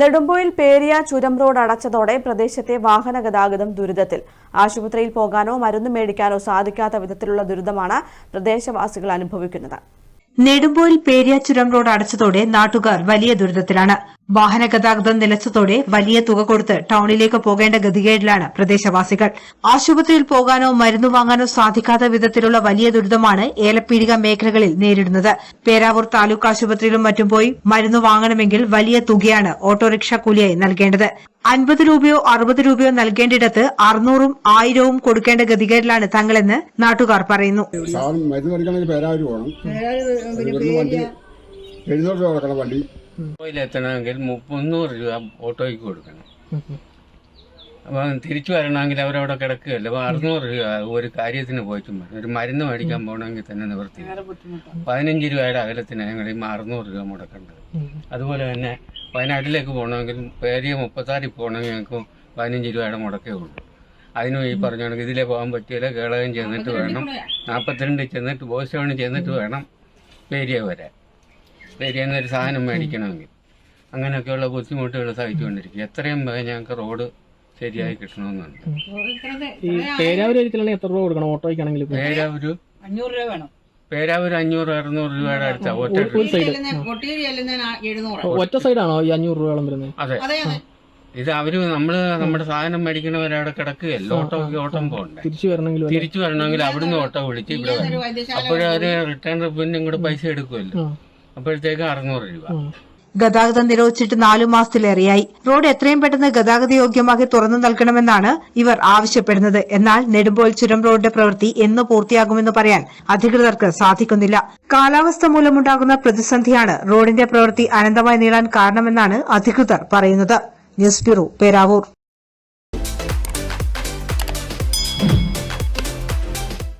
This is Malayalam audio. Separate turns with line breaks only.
നെടുമ്പോയിൽ പേരിയ ചുരം റോഡ് അടച്ചതോടെ പ്രദേശത്തെ വാഹന ഗതാഗതം ദുരിതത്തിൽ. ആശുപത്രിയിൽ പോകാനോ മരുന്ന് മേടിക്കാനോ സാധിക്കാത്ത വിധത്തിലുള്ള ദുരിതമാണ് പ്രദേശവാസികൾ അനുഭവിക്കുന്നത്.
നെടുമ്പോയിൽ പേരിയ ചുരം റോഡ് അടച്ചതോടെ നാട്ടുകാർ വലിയ ദുരിതത്തിലാണ്. വാഹന ഗതാഗതം നിലച്ചതോടെ വലിയ തുക കൊടുത്ത് ടൌണിലേക്ക് പോകേണ്ട ഗതികേടിലാണ് പ്രദേശവാസികൾ. ആശുപത്രിയിൽ പോകാനോ മരുന്ന് വാങ്ങാനോ സാധിക്കാത്ത വിധത്തിലുള്ള വലിയ ദുരിതമാണ് ഏലപ്പീടിക മേഖലകളിൽ നേരിടുന്നത്. പേരാവൂർ താലൂക്ക് ആശുപത്രിയിലും മറ്റും പോയി മരുന്ന് വാങ്ങണമെങ്കിൽ വലിയ തുകയാണ് ഓട്ടോറിക്ഷ കൂലിയായി നൽകേണ്ടത്. അൻപത് രൂപയോ അറുപത് രൂപയോ നൽകേണ്ടിടത്ത് അറുന്നൂറും ആയിരവും കൊടുക്കേണ്ട ഗതികേടിലാണ് തങ്ങളെന്ന് നാട്ടുകാർ പറയുന്നു.
മരുന്ന് പേരാവൂർ പോകണം. എഴുന്നൂറ് രൂപ വണ്ടി.
എത്തണമെങ്കിൽ മുന്നൂറ് രൂപ ഓട്ടോയ്ക്ക് കൊടുക്കണം. അപ്പം തിരിച്ചു വരണമെങ്കിൽ അവരവിടെ കിടക്കുകയല്ല. അപ്പോൾ അറുന്നൂറ് രൂപ ഒരു കാര്യത്തിന് പോയിട്ടും ഒരു മരുന്ന് മേടിക്കാൻ പോകണമെങ്കിൽ തന്നെ നിവർത്തി പതിനഞ്ച് രൂപയുടെ അകലത്തിന് ഞങ്ങൾ ഈ അറുന്നൂറ് രൂപ മുടക്കേണ്ടത് അതുപോലെ തന്നെ വയനാട്ടിലേക്ക് പോകണമെങ്കിൽ പേരിയ മുപ്പത്താറിൽ പോകണമെങ്കിൽ ഞങ്ങൾക്ക് പതിനഞ്ച് രൂപയുടെ മുടക്കേ ഉള്ളൂ. അതിനും ഈ പറഞ്ഞാണെങ്കിൽ ഇതിലെ പോകാൻ പറ്റിയില്ല? കേളകം ചെന്നിട്ട് വേണം. നാൽപ്പത്തിരണ്ടിൽ ചെന്നിട്ട് ബോസ്റ്റോണിൽ ചെന്നിട്ട് വേണം പേരിയ വരാൻ. പേരിയെന്ന് ഒരു സാധനം മേടിക്കണമെങ്കിൽ. അങ്ങനെയൊക്കെയുള്ള ബുദ്ധിമുട്ടുകൾ സഹിച്ചുകൊണ്ടിരിക്കും. എത്രയും വേഗം ഞങ്ങൾക്ക് റോഡ് ശരിയായി കിട്ടണമെന്നുണ്ട്.
ഈ പേരാവൂർ ഒരിക്കലാണെങ്കിൽ എത്ര രൂപ കൊടുക്കണം ഓട്ടോയ്ക്കാണെങ്കിൽ ഇപ്പോൾ
പേരാവൂര്?
അഞ്ഞൂറ് രൂപ വേണം.
പേരാവൂര് അഞ്ഞൂറ് അറുന്നൂറ് രൂപയുടെ അടുത്ത. ഒറ്റ
ഒരു സൈഡ് ഒറ്റ സൈഡാണോ ഈ അഞ്ഞൂറ് രൂപയോളം വരുന്നത്?
അതെ. ഇത് അവർ നമ്മൾ നമ്മുടെ സാധനം മേടിക്കണവരവിടെ കിടക്കുകയല്ലോ. ഓട്ടോ ഓട്ടം പോകണ്ടേ.
തിരിച്ചു വരണമെങ്കിൽ
തിരിച്ചു വരണമെങ്കിൽ അവിടുന്ന് ഓട്ടോ വിളിച്ച് ഇവിടെ
വൈദ്യശാല
അപ്പോഴവര് റിട്ടേൺ പിന്നെ ഇങ്ങോട്ട് പൈസ എടുക്കുമല്ലോ. അപ്പോഴത്തേക്ക് അറുന്നൂറ് രൂപ.
ഗതാഗതം നിരോധിച്ചിട്ട് നാലു മാസത്തിലേറെയായി. റോഡ് എത്രയും പെട്ടെന്ന് ഗതാഗത യോഗ്യമാക്കി തുറന്നു നൽകണമെന്നാണ് ഇവർ ആവശ്യപ്പെടുന്നത്. എന്നാൽ നെടുമ്പോൾ ചുരം റോഡിന്റെ പ്രവൃത്തി എന്ന് പൂർത്തിയാകുമെന്ന് പറയാൻ അധികൃതർക്ക് സാധിക്കുന്നില്ല. കാലാവസ്ഥ മൂലമുണ്ടാകുന്ന പ്രതിസന്ധിയാണ് റോഡിന്റെ പ്രവൃത്തി അനന്തമായി നീളാൻ കാരണമെന്നാണ് അധികൃതർ പറയുന്നത്. News bureau Peravoor.